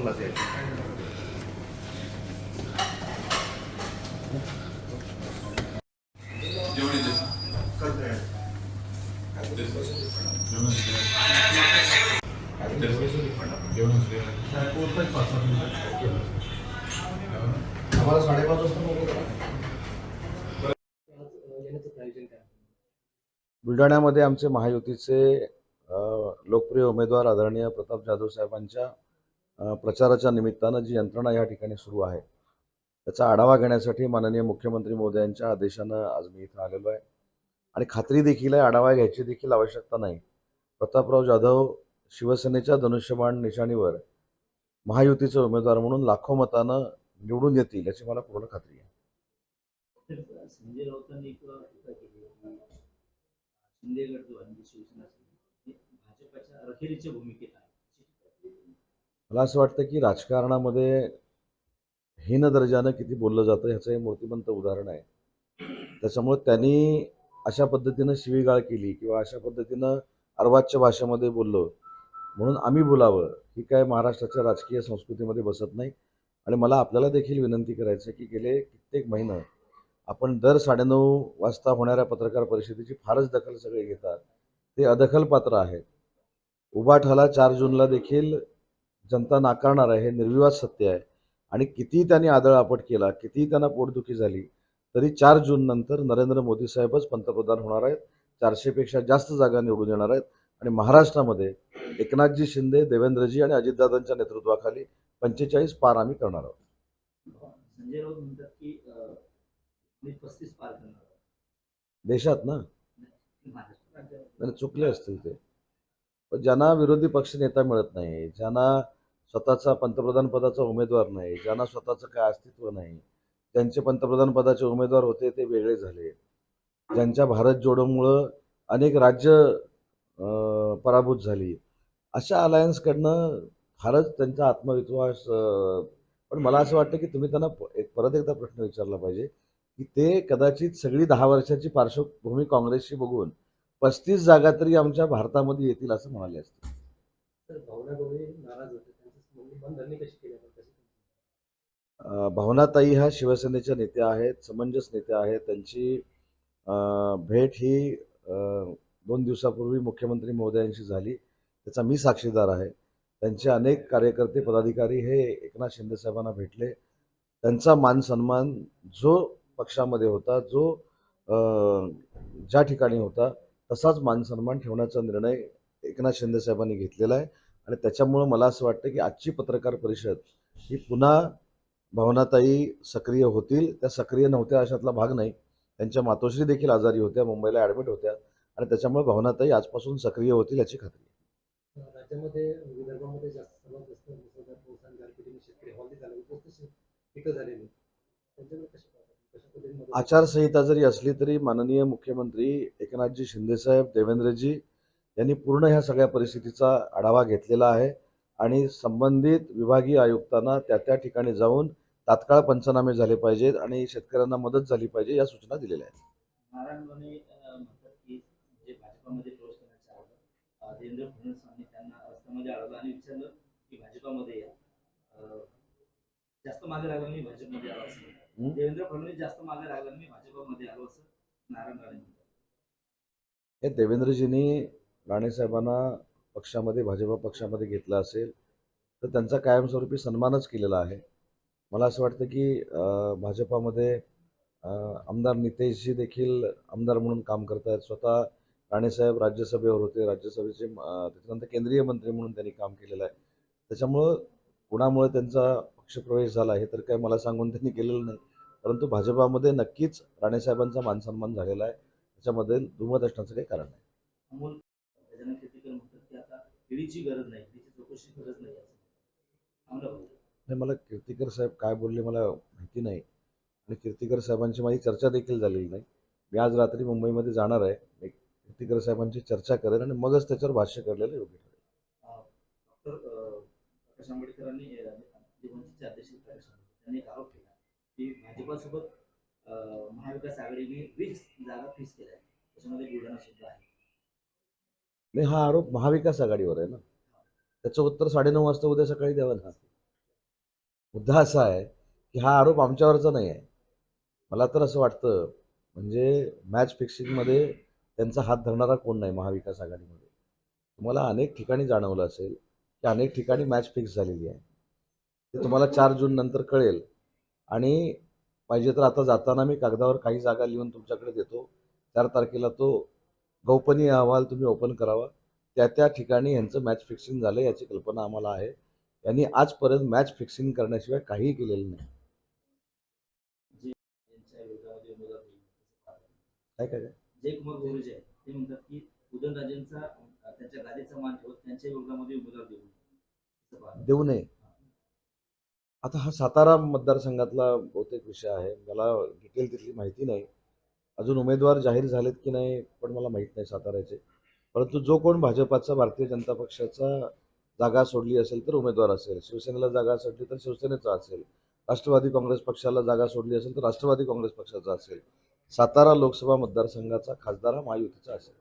खुलासे आहेत आम्हाला साडेपाच वाजता. बुलढाण्यामध्ये आमचे महायुतीचे लोकप्रिय उमेदवार आदरणीय प्रताप जाधव साहेबांच्या प्रचाराच्या निमित्तानं जी यंत्रणा या ठिकाणी सुरू आहे त्याचा आढावा घेण्यासाठी माननीय मुख्यमंत्री मोदयांच्या आदेशानं आज मी इथं आलेलो आहे. आणि खात्री देखील आहे आढावा घ्यायची देखील आवश्यकता नाही. प्रतापराव जाधव शिवसेनेच्या धनुष्यबाण निशाणीवर महायुतीचे उमेदवार म्हणून लाखो मतानं निवडून येतील याची मला पूर्ण खात्री आहे. संजय राऊतांनी एक टीका केली शिंदे गट जो आहे म्हणजे शिवसेना भाजपाच्या अखेरीच्या भूमिकेत आहे. मला असं वाटतं की राजकारणामध्ये हीन दर्जानं किती बोललं जातं ह्याचं हे मूर्तिमंत उदाहरण आहे. त्याच्यामुळे त्यांनी अशा पद्धतीनं शिवीगाळ केली किंवा अशा पद्धतीनं अर्वाच्य भाषेमध्ये बोललो. म्हणून आम्ही बोलावं ही काय महाराष्ट्राच्या राजकीय संस्कृतीमध्ये बसत नाही. आणि मला आपल्याला देखील विनंती करायचं आहे की गेले कित्येक महिनं आपण दर साडेनऊ वाजता होणाऱ्या पत्रकार परिषदेची फारच दखल सगळे घेतात. ते अदखल पात्र आहे उबाठाला चार जूनला देखील जनता नाकारणार आहे हे निर्विवाद सत्य आहे. आणि किती त्यांनी आदळआपट केला किती त्यांना पोटदुखी झाली तरी चार जून नंतर नरेंद्र मोदी साहेबच पंतप्रधान होणार आहेत. चारशेपेक्षा जास्त जागा निवडून येणार आहेत. आणि महाराष्ट्रामध्ये एकनाथजी शिंदे देवेंद्रजी आणि अजितदादांच्या नेतृत्वाखाली पंचेचाळीस पार आम्ही करणार आहोत. संजय राऊत म्हणतात की अं, मी पस्तीस पार करणार आहे. देशात ना? चुकले असतील ते. पण ज्यांना विरोधी पक्ष नेता मिळत नाही ज्यांना स्वतःचा पंतप्रधान पदाचा उमेदवार नाही ज्यांना स्वतःचं काय अस्तित्व नाही त्यांचे पंतप्रधान पदाचे उमेदवार होते ते वेगळे झाले. ज्यांच्या भारत जोडोमुळं अनेक राज्य पराभूत झाली. अशा अलायन्सकडनं फारच त्यांचा आत्मविश्वास पण मला असं वाटतं की तुम्ही त्यांना एक परत एकदा प्रश्न विचारला पाहिजे की ते कदाचित सगळी दहा वर्षाची पार्श्वभूमी काँग्रेसशी बघून पस्तीस जागा तरी आमच्या भारतामध्ये येतील असं म्हणाले असते. भावनाताई ह्या शिवसेनेच्या नेत्या आहेत समंजस नेत्या आहेत. त्यांची भेट ही दोन दिवसापूर्वी मुख्यमंत्री महोदयांशी झाली. त्याचा मी साक्षीदार आहे. त्यांचे अनेक कार्यकर्ते पदाधिकारी हे एकनाथ शिंदे साहेबांना भेटले. त्यांचा मान सन्मान जो पक्षामध्ये होता जो ज्या ठिकाणी होता तसाच मान सन्मान ठेवण्याचा निर्णय एकनाथ शिंदे साहेबांनी घेतलेला आहे. आणि त्याच्यामुळं मला असं वाटतं की आजची पत्रकार परिषद ही पुन्हा भावनाताई सक्रिय होतील. त्या सक्रिय नव्हत्या अशातला भाग नाही. त्यांच्या मातोश्री देखील आजारी होत्या मुंबईला ॲडमिट होत्या आणि त्याच्यामुळे भावनाताई आजपासून सक्रिय होतील याची खात्री आहे. राज्यामध्ये विदर्भामध्ये जास्त सर्वात जास्त मुसळधार पाऊस आणि गारपिटीने शेतकरी हवालदिल झाले. होते तसे पिकं झालेली त्यांच्याकडे कशा पाहतात कशा पद्धतीने मदत आचारसंहिता जरी असली तरी माननीय मुख्यमंत्री एकनाथजी शिंदेसाहेब देवेंद्रजी यांनी पूर्ण ह्या सगळ्या परिस्थितीचा आढावा घेतलेला आहे. आणि संबंधित विभागीय आयुक्तांना त्या त्या ठिकाणी जाऊन तात्काळ पंचनामे झाले पाहिजेत आणि शेतकऱ्यांना मदत झाली पाहिजे या सूचना दिलेल्या आहेत. जास्त मागे लागलं मी भाजपमध्ये आलो असं? देवेंद्र फडणवीस जास्त मागे लागलं मी भाजपमध्ये आलो असं नारायण राणे हे देवेंद्रजींनी राणेसाहेबांना पक्षामध्ये भाजप पक्षामध्ये घेतलं असेल तर त्यांचा कायमस्वरूपी सन्मानच केलेला आहे. मला असं वाटतं की भाजपामध्ये आमदार नितेशजी देखील आमदार म्हणून काम करत आहेत स्वतः राणेसाहेब राज्यसभेवर होते. राज्यसभेचे त्याच्यानंतर केंद्रीय मंत्री म्हणून त्यांनी काम केलेलं आहे. त्याच्यामुळं कुणामुळे त्यांचा पक्षप्रवेश झाला हे तर काय मला सांगून त्यांनी केलेलं नाही. परंतु भाजपामध्ये नक्कीच राणेसाहेबांचा मानसन्मान झालेला आहे. त्याच्यामध्ये दुमत असण्याचं काही कारण नाही. गजानन म्हणतात की आता ईडीची गरज नाही ईडीची चौकशी गरज नाही असं. नाही मला कीर्तिकर साहेब काय बोलले मला माहिती नाही. आणि कीर्तिकर साहेबांची माझी चर्चा देखील झालेली नाही. मी आज रात्री मुंबईमध्ये जाणार आहे. मी कीर्तिकर साहेबांची चर्चा करेन आणि मगच त्याच्यावर भाष्य करलेलं योग्य ठरेल. डॉक्टर प्रकाश आंबेडकरांनी अं, जे वंचितचे अध्यक्ष प्रकाश आंबेडकर यांनी एक आरोप केला की भाजपासोबत महाविकास आघाडीने वीस जागा फिक्स केल्या त्याच्यामध्ये बुलढाणा सुद्धा आहे. नाही हा आरोप महाविकास आघाडीवर आहे ना. त्याचं उत्तर साडेनऊ वाजता उद्या सकाळी द्यावं ना मुद्दा असा आहे की हा आरोप आमच्यावरचा नाही आहे. मला तर असं वाटतं म्हणजे मॅच फिक्सिंगमध्ये त्यांचा हात धरणारा कोण नाही महाविकास आघाडीमध्ये. तुम्हाला अनेक ठिकाणी जाणवलं असेल की अनेक ठिकाणी मॅच फिक्स झालेली आहे. ते तुम्हाला चार जून नंतर कळेल. आणि पाहिजे तर आता जाताना मी कागदावर काही जागा लिहून तुमच्याकडे देतो. चार तारखेला तो गौपनीय अहवाल तुम्ही ओपन करावा त्या त्या ठिकाणी यांचं मॅच फिक्सिंग झालं याची कल्पना आम्हाला आहे यांनी आजपर्यंत मॅच फिक्सिंग करण्याशिवाय काहीही केलेलं नाही. काय काय? जयकुमार ते म्हणतात की उदयनराजेंचा त्यांच्या गादीचा मान ठेवत त्यांच्या विरोधामध्ये उमेदवार देऊ. देऊ नये आता हा सातारा मतदारसंघातला बहुतेक विषय आहे मला डिटेल तिथली माहिती नाही अजून उमेदवार जाहीर झालेत की नाही पण मला माहीत नाही साताऱ्याचे. परंतु जो कोण भाजपाचा भारतीय जनता पक्षाचा जागा सोडली असेल तर उमेदवार असेल. शिवसेनेला जागा सोडली तर शिवसेनेचा असेल. राष्ट्रवादी काँग्रेस पक्षाला जागा सोडली असेल तर राष्ट्रवादी काँग्रेस पक्षाचा असेल. सातारा लोकसभा मतदारसंघाचा खासदार हा महायुतीचा असेल.